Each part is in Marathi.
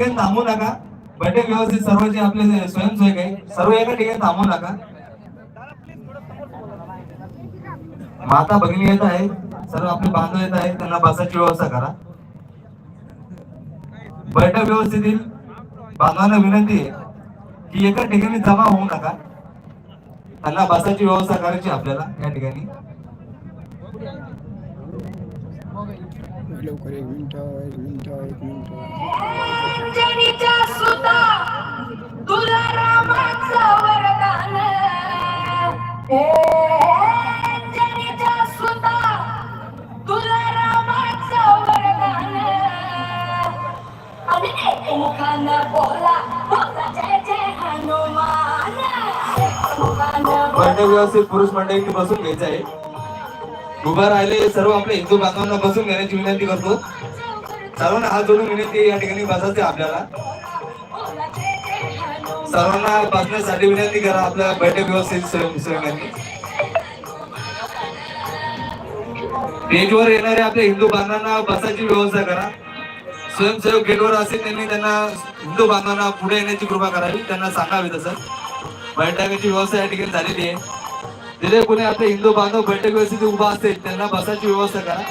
ठिकाणी थांबू नका. बैठक व्यवस्थित सर्व जे आपले स्वयंसेवक आहे सर्व एका ठिकाणी थांबू नका. माता भगिनी येत आहे सर्व आपले बांधव येत आहे त्यांना बसायची व्यवस्था करा. बैठक व्यवस्थेतील बांधवांना विनंती आहे की एका ठिकाणी जमा होऊ नका. त्यांना बसायची व्यवस्था करायची आपल्याला या ठिकाणी. लवकर एक मिनिट एक मिनिट एक मिनिट. अंजनीच्या सुता तुला रामाचं वरदान. हे अंजनीच्या सुता तुला रामाचं वरदान. आणि एकमुखानं बोला बोला जय जय हनुमान. एकमुखानं बोला. बैठक व्यवस्थित पुरुष मंडळींनी बसून घ्यायचं आहे. उभा राहिले सर्व आपल्या हिंदू बांधवांना बसून घेण्याची विनंती करतो. सर्वांना हात जोडून विनंती या ठिकाणी बसायचे आपल्याला. सर्वांना बसण्यासाठी विनंती करा आपल्या बैठक व्यवस्थित स्टेजवर येणाऱ्या आपल्या हिंदू बांधवांना बसायची व्यवस्था करा. स्वयंसेवक गेटवर असेल त्यांनी त्यांना हिंदू बांधवांना पुढे येण्याची कृपा करावी त्यांना सांगावी तसं. बैठकाची व्यवस्था या ठिकाणी झालेली आहे. तिथे कोणी आपले हिंदू बांधव बैठक व्यवस्थित उभा असेल त्यांना बसायची व्यवस्था करा.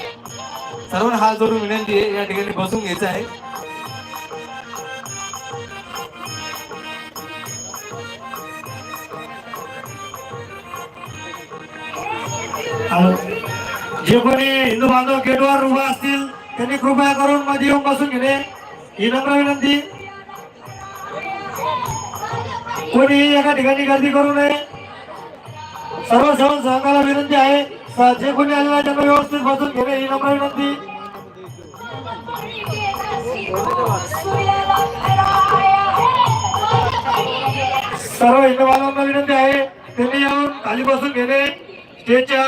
सर्वांना हात जोडून विनंती आहे या ठिकाणी बसून घ्यायचं आहे. जे कोणी हिंदू बांधव गेटवर उभा असतील त्यांनी कृपया करून मध्ये येऊन बसून घेणे ही नम्र विनंती. कोणी एका ठिकाणी गर्दी करू नये. सर्व सर्व सहकाला विनंती आहे. जे कोणी आलेला त्यांना व्यवस्थित बसून घेणे ही नम्र विनंती. सर्व हिंदू बांधवांना विनंती आहे. त्यांनी येऊन खाली बसून घेणे. स्टेजच्या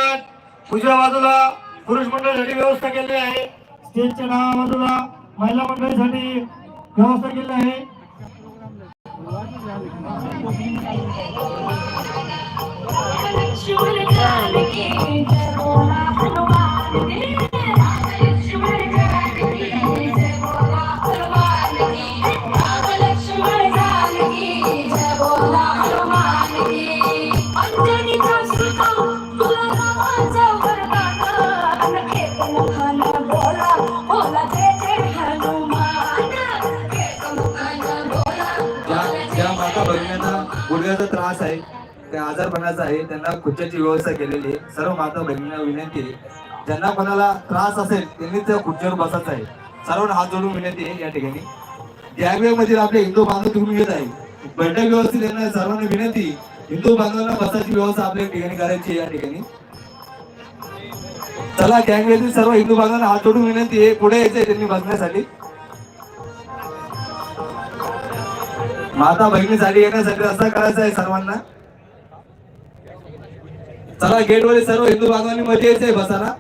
उजव्या बाजूला पुरुष मंडळीसाठी व्यवस्था केली आहे. स्टेजच्या डाव्या बाजूला महिला मंडळीसाठी व्यवस्था केली आहे. आता भगिनींना गुडघ्याचा त्रास आहे त्या आजारपणाचा आहे त्यांना खुर्च्याची व्यवस्था केलेली आहे. सर्व माता भगिनींना विनंती आहे. ज्यांना कोणाला त्रास असेल त्यांनी त्या खुर्चीवर बसायचं आहे. सर्वांना हात जोडून विनंती आहे या ठिकाणी. गॅगवे मधील आपले हिंदू बांधव तुम्ही येत आहे. बैठक व्यवस्थित येणार सर्वांना विनंती हिंदू बांधवांना बसायची व्यवस्था आपल्या ठिकाणी करायची आहे या ठिकाणी. चला गँगवेतील सर्व हिंदू बांधवांना हात जोडून विनंती आहे. पुढे यायचंय त्यांनी बसण्यासाठी माता बहिणीसाठी येण्यासाठी रस्ता करायचा आहे सर्वांना? चला गेटवरील सर्व हिंदू बांधवांनी मध्ये यायचंय बसायला.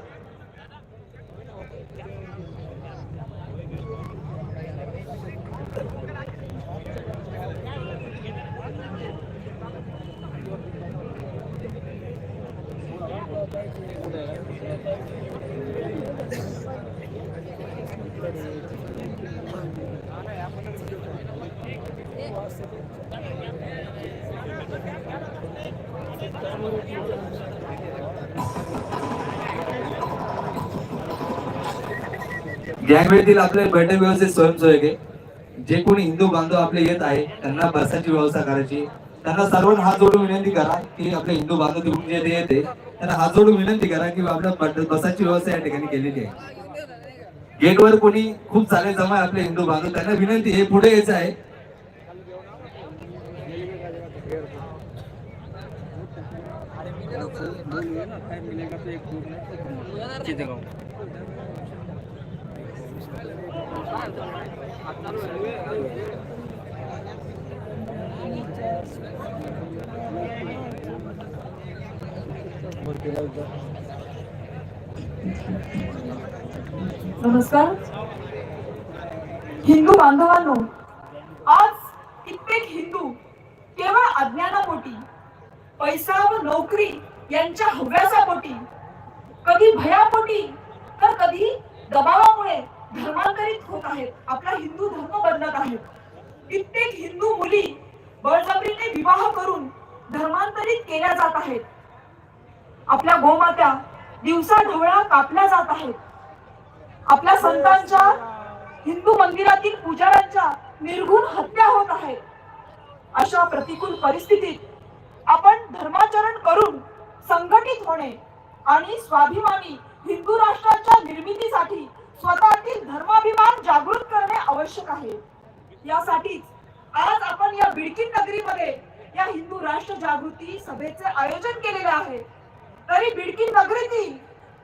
गॅंगवेतील आपले बैठक व्यवस्थित स्वयंसेवक आहे जे कोणी हिंदू बांधव आपले येत आहे त्यांना बसाची व्यवस्था करायची. त्यांना सर्वांना हात जोडून विनंती करा की आपले हिंदू बांधव तिकडून जे येते त्यांना हात जोडून विनंती करा की आपल्या बसाची व्यवस्था या ठिकाणी केलेली आहे. गेटवर कोणी खूप सारे जमा आपले हिंदू बांधव त्यांना विनंती हे पुढे यायचं आहे. नमस्कार. हिंदू बांधवांनो आज कित्येक हिंदू केवळ अज्ञानापोटी पैसा व नोकरी यांच्या हव्यासापोटी कधी भयापोटी तर कधी दबावामुळे धर्मांतरित होत आहेत. आपला हिंदू धर्म बदलत आहेत कित्येक हिंदू मुली बळजबरीने विवाह करून धर्मांतरित केल्या जात आहेत. आपल्या गोमात्या दिवसा ढवळा कापल्या जात आहेत. आपल्या संतांच्या हिंदू मंदिरातील पुजाऱ्यांच्या निर्घुण हत्या होत आहेत अशा प्रतिकूल परिस्थितीत आपण धर्माचरण करून संघटित होणे आणि स्वाभिमानी हिंदू राष्ट्राच्या निर्मितीसाठी स्वतःतील धर्माभिमान जागृत करणे आवश्यक आहे. यासाठीच आज आपण या बिडकीन नगरीमध्ये या हिंदू राष्ट्र जागृती सभेचे आयोजन केलेले आहे. तरी बिडकीन नगरीतील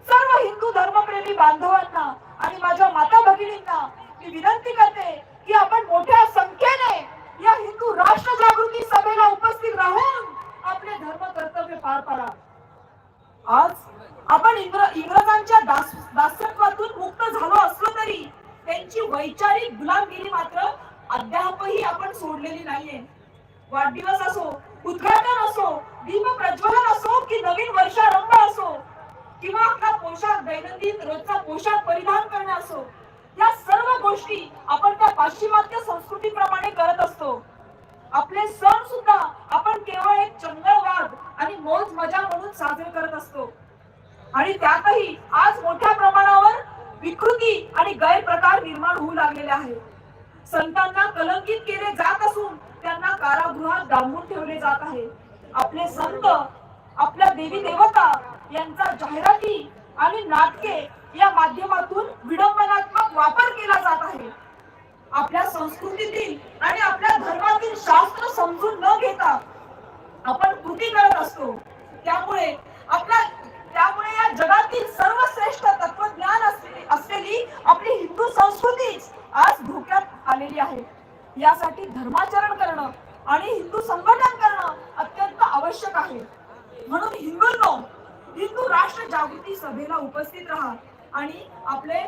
सर्व हिंदू धर्मप्रेमी बांधवांना आणि माझ्या माता भगिनींना मी विनंती करते की आपण मोठ्या संख्येने या हिंदू राष्ट्र जागृती सभेला उपस्थित राहून आपले धर्म कर्तव्य पार पाडा. आज आपण इंग्रजांच्या दास दासत्वातून मुक्त झालो असलो तरी त्यांची वैचारिक गुलामगिरी मात्र अद्यापही आपण सोडलेली नाहीये. वाढदिवस असो उद्घाटन असो दीप प्रज्वलन असो की नवीन वर्षारंभ असो किंवा आपला पोशाख दैनंदिन रोजचा पोशाख परिधान करणे असो या सर्व गोष्टी आपण त्या पाश्चिमात्य संस्कृतीप्रमाणे करत असतो. आपले सण सुद्धा आपण केवळ एक चंगळवाद आणि मौज मजा म्हणून साजरे करत असतो. आणि त्यातही आज मोठ्या प्रमाणावर विकृती आणि गैरप्रकार निर्माण होऊ लागलेले आहेत संतांना कलंकित केले जात असून त्यांना कारागृहात डांबून ठेवले जात आहे. आपले संत आपल्या देवी देवता यांचा जाहिराती आणि नाटके या माध्यमातून विडंबनात्मक वापर केला जात आहे. आपल्या संस्कृतीतील आणि आपल्या धर्मातील शास्त्र समजून न घेता आपण कृती करत असतो. त्यामुळे आपला त्यामुळे या जगातील सर्वश्रेष्ठ तत्वज्ञान असलेली आपली हिंदू संस्कृतीच आज धोक्यात आलेली आहे. यासाठी धर्माचरण करणं आणि हिंदू संघटन करणं अत्यंत आवश्यक आहे. म्हणून हिंदूंनो हिंदू राष्ट्र जागृती सभेला उपस्थित राहा. आणि आपले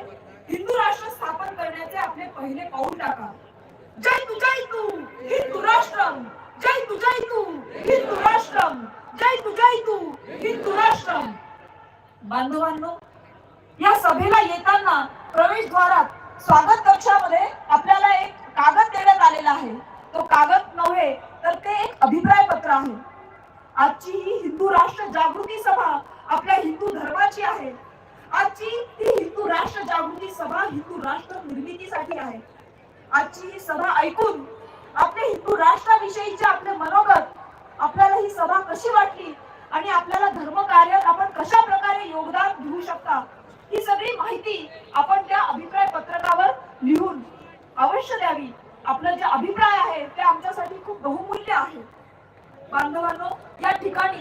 हिंदू राष्ट्र स्थापन करण्याचे आपले पहिले पाऊल टाका. जय तुझा तू हिंदू राष्ट्रम. जय तू तू हिंदू राष्ट्रम. जय तू तू हिंदू राष्ट्रम. बांधवांनो या सभेला येताना प्रवेशद्वारात स्वागत कक्षामध्ये आपल्याला एक कागद देण्यात आलेला आहे. तो कागद नव्हे तर ते एक अभिप्राय पत्र आहे. आजची ही हिंदू राष्ट्र जागृती सभा आपल्या हिंदू धर्माची आहे. आजची ही हिंदू राष्ट्र जागृती सभा हिंदू राष्ट्र निर्मितीसाठी आहे. आजची ही सभा ऐकून आपल्या हिंदू राष्ट्राविषयीचे आपले मनोगत आपल्याला ही सभा कशी वाटली आणि आपल्याला धर्म कार्यात आपण कशा प्रकारे योगदान घेऊ शकता ही सगळी माहिती आपण त्या अभिप्राय पत्रकावर लिहून अवश्य द्यावी. आपलं जे अभिप्राय आहे ते आमच्यासाठी खूप बहुमूल्य आहे. बांधवांनो या ठिकाणी